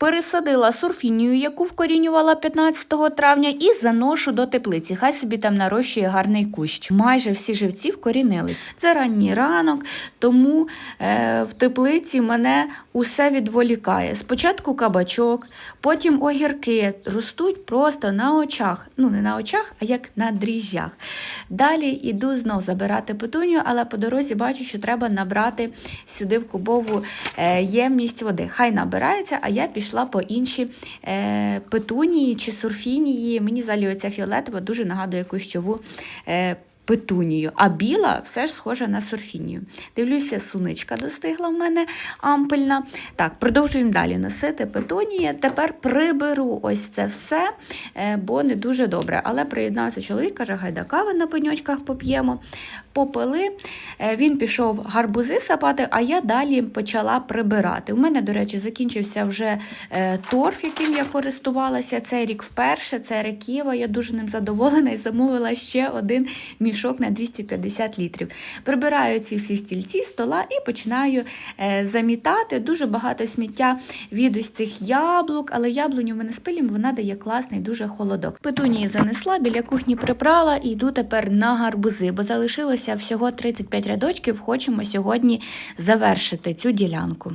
Пересадила сурфінію, яку вкорінювала 15 травня, і заношу до теплиці. Хай собі там нарощує гарний кущ. Майже всі живці вкорінились. Це ранній ранок, тому е, в теплиці мене усе відволікає. Спочатку кабачок, потім огірки ростуть просто на очах. Ну, не на очах, а як на дріжджах. Далі йду знов забирати петунію, але по дорозі бачу, що треба набрати сюди в кубову е, ємність води. Хай набирається, а я пішла по інші е, петунії чи сурфінії. Мені взагалі оця фіолетова дуже нагадує кущову. Е, Петунію, а біла все ж схожа на сурфінію. Дивлюся, суничка достигла в мене ампельна. Так, продовжуємо далі носити петунії. Тепер приберу ось це все, е, бо не дуже добре. Але приєднався чоловік, каже, гайда кави на пеньочках поп'ємо. Попили. Е, Він пішов гарбузи сапати, а я далі почала прибирати. У мене, до речі, закінчився вже е, торф, яким я користувалася цей рік вперше. Це реківа. Я дуже ним задоволена і замовила ще один мішок на 250 літрів. Прибираю ці всі стільці, стола і починаю е, замітати. Дуже багато сміття від ось цих яблук, але яблуню в мене з пилем вона дає класний дуже холодок. Петунії занесла, біля кухні прибрала і йду тепер на гарбузи, бо залишилося всього 35 рядочків. Хочемо сьогодні завершити цю ділянку.